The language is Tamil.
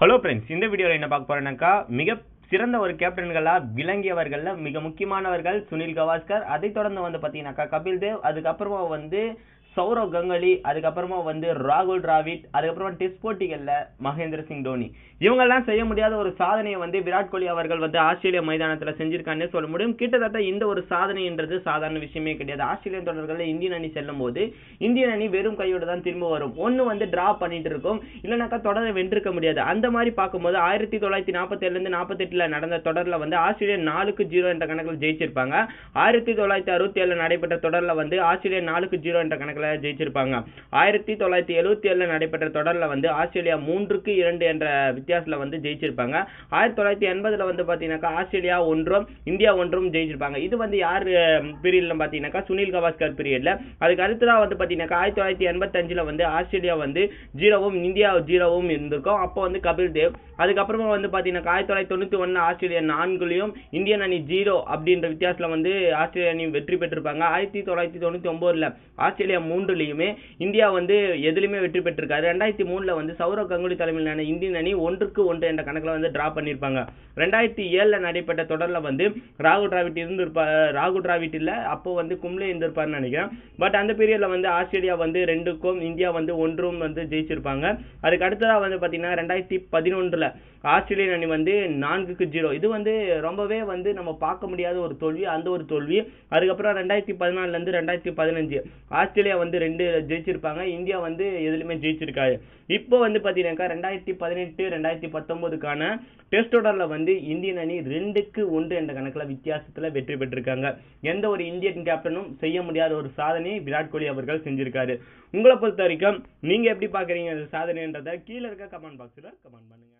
ஹலோ ஃப்ரெண்ட்ஸ் இந்த வீடியோவில் என்ன பார்க்க போறேன்னாக்கா மிக சிறந்த ஒரு கேப்டன்களா விளங்கியவர்கள்ல மிக முக்கியமானவர்கள் சுனில் கவாஸ்கர். அதை தொடர்ந்து வந்து பார்த்தீங்கன்னாக்கா கபில் தேவ் அதுக்கப்புறமா வந்து சௌரவ் கங்குலி அதுக்கப்புறமா வந்து ராகுல் டிராவிட் அதுக்கப்புறமா டெஸ்ட் போட்டிகளில் மகேந்திர சிங் தோனி. இவங்கெல்லாம் செய்ய முடியாத ஒரு சாதனையை வந்து விராட் கோலி அவர்கள் வந்து ஆஸ்திரேலிய மைதானத்தில் செஞ்சிருக்காங்கன்னு சொல்ல முடியும். கிட்டத்தட்ட இந்த ஒரு சாதனைன்றது சாதாரண விஷயமே கிடையாது. ஆஸ்திரேலியன் தொடர்களில் இந்தியன் அணி செல்லும் போது இந்தியன் அணி வெறும் கையோடு தான் திரும்ப வரும். ஒன்று வந்து டிரா பண்ணிட்டு இருக்கும். இல்லைனாக்கா தொடரை வென்றிருக்க முடியாது. அந்த மாதிரி பார்க்கும்போது ஆயிரத்தி தொள்ளாயிரத்தி நாற்பத்தி நாற்பத்தெட்டில் நடந்த தொடரில் வந்து ஆஸ்திரேலியா நாலுக்கு ஜீரோ என்ற கணக்கில் ஜெயிச்சிருப்பாங்க. ஆயிரத்தி தொள்ளாயிரத்தி அறுபத்தி ஏழில் நடைபெற்ற தொடரில் வந்து ஆஸ்திரேலியா நாலுக்கு ஜீரோ என்ற கணக்கில் ஜெயிச்சிருப்பாங்க. ஆயிரத்தி தொள்ளாயிரத்தி எழுபத்தி ஏழில் நடைபெற்ற தொடரில் வந்து ஆஸ்திரேலியா மூன்றுக்கு இரண்டு என்ற வித்தியாசத்தில் வந்து ஜெயிச்சிருப்பாங்க. ஆயிரத்தி தொள்ளாயிரத்தி எண்பதில் வந்து பார்த்தீங்கன்னாக்கா ஆஸ்திரேலியா ஒன்றும் இந்தியா ஒன்றும் ஜெயிச்சிருப்பாங்க. இது வந்து யார் பீரியட்ல பார்த்தீங்கன்னாக்கா சுனில் கவாஸ்கர் பீரியடில் அதுக்கு அடுத்ததா வந்து பார்த்தீங்கன்னாக்கா ஆயிரத்தி தொள்ளாயிரத்தி எண்பத்தஞ்சில் வந்து ஆஸ்திரேலியா வந்து ஜீரோவும் இந்தியா ஜீரோவும் இருந்திருக்கும். அப்போ வந்து கபில் தேவ். அதுக்கப்புறமா வந்து பாத்தீங்கன்னா ஆயிரத்தி தொள்ளாயிரத்தி தொண்ணூற்றி ஒன்று ஆஸ்திரேலியா நான்குலையும் இந்தியன் அணி ஜீரோ அப்படின்ற வித்தியாசத்தில் வந்து ஆஸ்திரேலியா அணி வெற்றி பெற்றிருப்பாங்க. ஆயிரத்தி தொள்ளாயிரத்தி தொண்ணூற்றி ஒம்போதில் ஆஸ்திரேலியா மூ மூன்றுலயுமே இந்தியா வந்து எதுலயுமே வெற்றி பெற்றிருக்காரு ரெண்டாயிரத்தி மூணுல வந்து சௌரவ் கங்குலி தலைமையிலான இந்தியன் அணி ஒன்றுக்கு ஒன்று என்ற கணக்கில் வந்து டிரா பண்ணிருப்பாங்க ரெண்டாயிரத்தி ஏழுல நடைபெற்ற தொடர்ல வந்து ராகுல் டிராவிட் இருந்திருப்பா ராகுல் டிராவிட் இல்லை அப்போ வந்து கும்ளே இருந்திருப்பாருன்னு நினைக்கிறேன். பட் அந்த பீரியட்ல வந்து ஆஸ்திரேலியா வந்து ரெண்டுக்கும் இந்தியா வந்து ஒன்றும் வந்து ஜெயிச்சிருப்பாங்க. அதுக்கு அடுத்ததா வந்து பாத்தீங்கன்னா ரெண்டாயிரத்தி பதினொன்றுல ஆஸ்திரேலியன் அணி வந்து நான்குக்கு ஜீரோ இது வந்து ரொம்பவே வந்து நம்ம பார்க்க முடியாத ஒரு தோல்வி அந்த ஒரு தோல்வி. அதுக்கப்புறம் ரெண்டாயிரத்தி பதினாலுல இருந்து ரெண்டாயிரத்தி பதினஞ்சு ஆஸ்திரேலியா வந்து ரெண்டு ஜெயிச்சிருப்பாங்க. இந்தியா வந்து எதுலையுமே ஜெயிச்சிருக்காரு இப்போ வந்து பார்த்தீங்கன்னாக்கா ரெண்டாயிரத்தி பதினெட்டு ரெண்டாயிரத்தி பத்தொம்போதுக்கான டெஸ்ட் தொடரில் வந்து இந்தியன் அணி ரெண்டுக்கு ஒன்று என்ற கணக்கில் வித்தியாசத்துல வெற்றி பெற்றிருக்காங்க. எந்த ஒரு இந்தியன் கேப்டனும் செய்ய முடியாத ஒரு சாதனையை விராட் கோலி அவர்கள் செஞ்சிருக்காரு. உங்களை பொறுத்த வரைக்கும் நீங்க எப்படி பார்க்குறீங்க அந்த சாதனைன்றதை கீழே இருக்க கமெண்ட் பாக்ஸில் கமெண்ட் பண்ணுங்க.